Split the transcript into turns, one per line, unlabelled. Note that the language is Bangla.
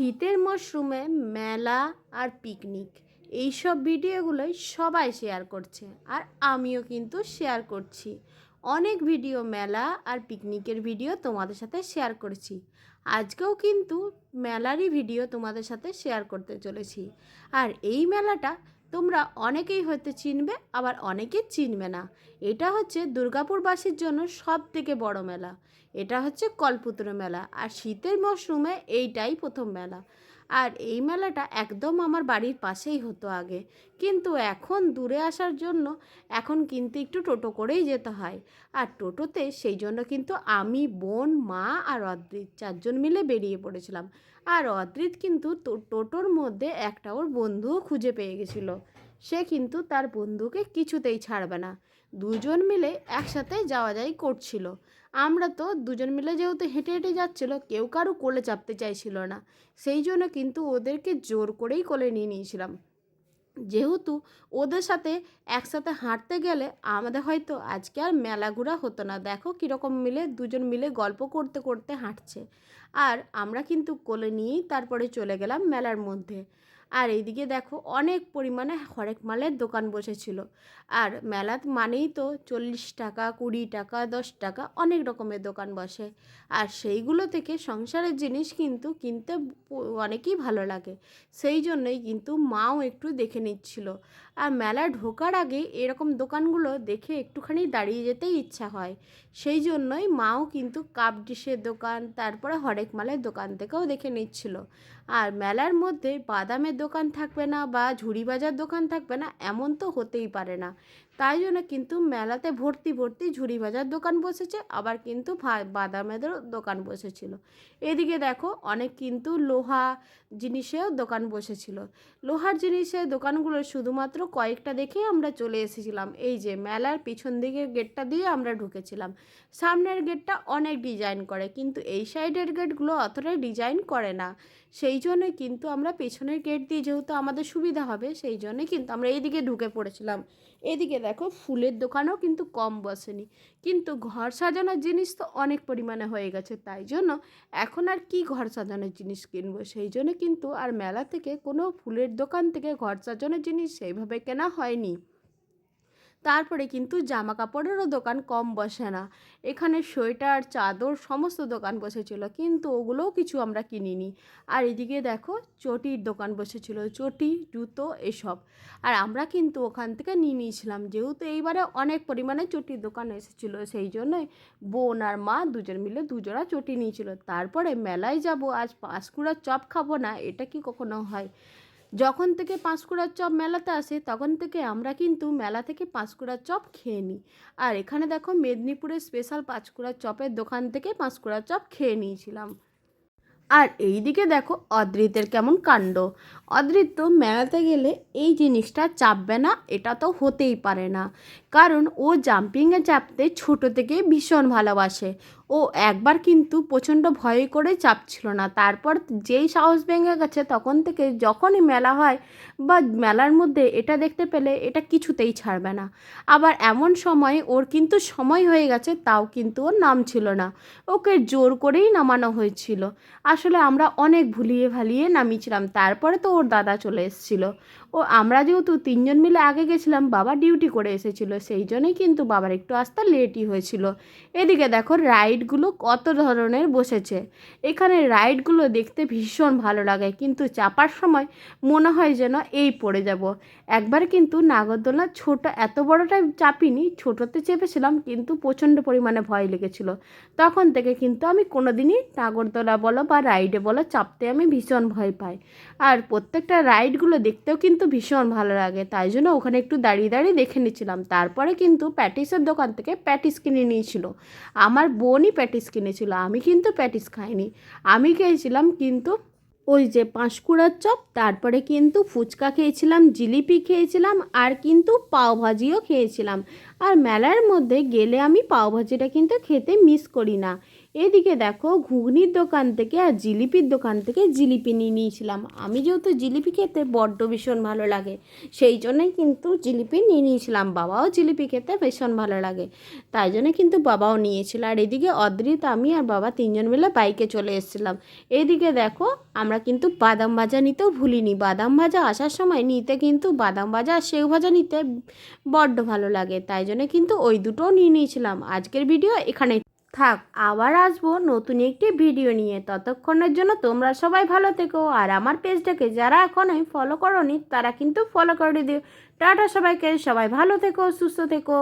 শীতের মরশুমে মেলা আর পিকনিক। এইসব ভিডিওগুলোই সবাই শেয়ার করছে আর আমিও কিন্তু শেয়ার করছি। অনেক ভিডিও, মেলা আর পিকনিকের ভিডিও তোমাদের সাথে শেয়ার করছি। আজকেও কিন্তু মেলারই ভিডিও তোমাদের সাথে শেয়ার করতে চলেছি। আর এই মেলাটা তোমরা অনেকেই হয়তো চিনবে, আবার অনেকে চিনবে না। এটা হচ্ছে দুর্গাপুরবাসীর জন্য সব থেকে বড় মেলা। এটা হচ্ছে কল্পতরু মেলা। আর শীতের মরশুমে এইটাই প্রথম মেলা। আর এই মেলাটা একদম আমার বাড়ির পাশেই হতো আগে। কিন্তু এখন দূরে আসার জন্য এখন কিন্তু একটু টোটো করেই যেতে হয়। আর টোটোতে সেই জন্য কিন্তু আমি, বোন, মা আর অদ্রিত চারজন মিলে বেরিয়ে পড়েছিলাম। আর অদ্রিত কিন্তু টোটোর মধ্যে একটা ওর বন্ধুও খুঁজে পেয়ে গেছিল। সে কিন্তু তার বন্ধুকে কিছুতেই ছাড়বে না। দুজন মিলে একসাথে যাওয়া যাই করছিল। আমরা তো দুজন মিলে যেহেতু হেঁটে হেঁটে যাচ্ছিল, কেউ কারও কোলে চাপতে চাইছিল না। সেই জন্য কিন্তু ওদেরকে জোর করেই কোলে নিয়ে নিয়েছিলাম। যেহেতু ওদের সাথে একসাথে হাঁটতে গেলে আমাদের হয়তো আজকে আর মেলা ঘোরা হতো না। দেখো কীরকম মিলে দুজন মিলে গল্প করতে করতে হাঁটছে। আর আমরা কিন্তু কোলে নিয়েই তারপরে চলে গেলাম মেলার মধ্যে। আর এইদিকে দেখো অনেক পরিমাণে হরেক মালের দোকান বসেছিল। আর মেলা মানেই তো চল্লিশ টাকা, কুড়ি টাকা, দশ টাকা অনেক রকমের দোকান বসে। আর সেইগুলো থেকে সংসারের জিনিস কিন্তু কিনতে অনেকই ভালো লাগে। সেই জন্যই কিন্তু মাও একটু দেখে নিচ্ছিল। আর মেলা ঢোকার আগে এরকম দোকানগুলো দেখে একটুখানি দাঁড়িয়ে যেতেই ইচ্ছা হয়। সেই জন্যই মাও কিন্তু কাপ ডিশের দোকান, তারপরে হরেক মালের দোকান থেকেও দেখে নিচ্ছিল। আর মেলার মধ্যে বাদামের দোকান থাকবে না বা ঝুড়ি বাজার দোকান থাকবে না, এমন তো হতেই পারে না। তাই জন্য কিন্তু মেলাতে ভর্তি ভর্তি ঝুড়ি বাজার দোকান বসেছে, আবার কিন্তু বাদামেদেরও দোকান বসেছিল। এদিকে দেখো অনেক কিন্তু লোহা জিনিসেও দোকান বসেছিল। লোহার জিনিসের দোকানগুলো শুধুমাত্র কয়েকটা দেখেই আমরা চলে এসেছিলাম। এই যে মেলার পিছন দিকের গেটটা দিয়ে আমরা ঢুকেছিলাম। সামনের গেটটা অনেক ডিজাইন করে, কিন্তু এই সাইডের গেটগুলো অতটাই ডিজাইন করে না। সেই জন্য কিন্তু আমরা পেছনের গেট দিয়ে যেহেতু আমাদের সুবিধা হবে, সেই জন্যে কিন্তু আমরা এইদিকে ঢুকে পড়েছিলাম। এদিকে দেখো ফুলের দোকানও কিন্তু কম বসেনি। কিন্তু ঘর সাজানোর জিনিস তো অনেক পরিমাণে হয়ে গেছে, তাই জন্য এখন আর কি ঘর সাজানোর জিনিস কিনবো? সেই জন্য কিন্তু আর মেলা থেকে কোনো ফুলের দোকান থেকে ঘর সাজানোর জিনিস সেইভাবে কেনা হয়নি। তারপরে কিন্তু জামা কাপড়েরও দোকান কম বসে না। এখানে সোয়েটার, চাদর সমস্ত দোকান বসেছিল, কিন্তু ওগুলোও কিছু আমরা কিনিনি। আর এদিকে দেখো, চটির দোকান বসেছিল, চটি, জুতো এসব। আর আমরা কিন্তু ওখান থেকে নিয়ে নিয়েছিলাম, যেহেতু এইবারে অনেক পরিমাণে চটির দোকান এসেছিল, সেই জন্যই বোন আর মা দুজন মিলে দুজোড়া চটি নিয়েছিল। তারপরে মেলায় যাব, আজ পাঁশকুড়ার চপ খাব না, এটা কি কখনো হয়? যখন থেকে পাঁশকুড়ার চপ মেলাতে আসে, তখন থেকে আমরা কিন্তু মেলা থেকে পাঁশকুড়ার চপ খেয়ে নিই। আর এখানে দেখো মেদিনীপুরের স্পেশাল পাঁশকুড়ার চপের দোকান থেকে পাঁশকুড়ার চপ খেয়ে নিয়েছিলাম। আর এই দিকে দেখো অদ্রিতের কেমন কাণ্ড। অদ্রিত তো মেলাতে গেলে এই জিনিসটা চাপবে না, এটা তো হতেই পারে না। কারণ ও জাম্পিংয়ে চাপতে ছোট থেকে ভীষণ ভালোবাসে। ও একবার কিন্তু প্রচণ্ড ভয় করে চাপছিল না। তারপর যেই সাহস ভেঙে গেছে তখন থেকে যখনই মেলা হয় বা মেলার মধ্যে এটা দেখতে পেলে এটা কিছুতেই ছাড়বে না। আবার এমন সময় ওর কিন্তু সময় হয়ে গেছে তাও কিন্তু ওর নাম ছিল না। ওকে জোর করেই নামানো হয়েছিল। আসলে আমরা অনেক ভুলিয়ে ভালিয়ে নামিয়েছিলাম। তারপরে তো ওর দাদা চলে এসেছিল। ও আমরা যেহেতু তিনজন মিলে আগে গেছিলাম, বাবা ডিউটি করে এসেছিল, সেই জন্যই কিন্তু বাবার একটু আসতে লেটই হয়েছিল। এদিকে দেখো রাইডগুলো কত ধরনের বসেছে। এখানে রাইডগুলো দেখতে ভীষণ ভালো লাগে, কিন্তু চাপার সময় মনে হয় যেন এই পড়ে যাব। একবার কিন্তু নাগরদোলনা ছোট, এত বড়টা চাপিনি, ছোটোতে চেপেছিলাম, কিন্তু প্রচণ্ড পরিমাণে ভয় লেগেছিল। তখন থেকে কিন্তু আমি কোনোদিনই নাগরদোলা বলো বা রাইডে বলো চাপতে আমি ভীষণ ভয় পাই। আর প্রত্যেকটা রাইডগুলো দেখতেও কিন্তু ভীষণ ভালো লাগে। তাই জন্য ওখানে একটু দাঁড়িয়ে দাঁড়িয়ে দেখে নিচ্ছিলাম। তারপরে কিন্তু প্যাটিসের দোকান থেকে প্যাটিস কিনে নিয়েছিল। আমার বোনই প্যাটিস কিনেছিল, আমি কিন্তু প্যাটিস খাইনি। আমি খেয়েছিলাম কিন্তু ওই যে পাঁশকুড়ার চপ, তারপরে কিন্তু ফুচকা খেয়েছিলাম, জিলিপি খেয়েছিলাম, আর কিন্তু পাওভাজিও খেয়েছিলাম। আর মেলার মধ্যে গেলে আমি পাওভাজিটা কিন্তু খেতে মিস করি না। এদিকে দেখো ঘুগনির দোকান থেকে আর জিলিপির দোকান থেকে জিলিপি নিয়ে নিয়েছিলাম। আমি যেহেতু জিলিপি খেতে বড্ড ভীষণ ভালো লাগে, সেই জন্যই কিন্তু জিলিপি নিয়ে নিয়েছিলাম। বাবাও জিলিপি খেতে ভীষণ ভালো লাগে, তাই জন্য কিন্তু বাবাও নিয়েছিল। আর এদিকে অদ্রিত, আমি আর বাবা তিনজন মিলে বাইকে চলে এসেছিলাম। এদিকে দেখো আমরা কিন্তু বাদাম ভাজা নিতেও ভুলিনি। বাদাম ভাজা আসার সময় নিতে কিন্তু বাদাম ভাজা আর সেউ ভাজা নিতে বড্ড ভালো লাগে, তাই জন্য কিন্তু ওই দুটোও নিয়ে নিয়েছিলাম। আজকের ভিডিও এখানে থাক, আবার আসব নতুন একটি ভিডিও নিয়ে। ততক্ষণের জন্য তোমরা সবাই ভালো থেকো, আর আমার পেজটাকে যারা এখনই ফলো করনি, তারা কিন্তু ফলো করে দিও। টাটা সবাইকে, সবাই ভালো থেকো, সুস্থ থেকো।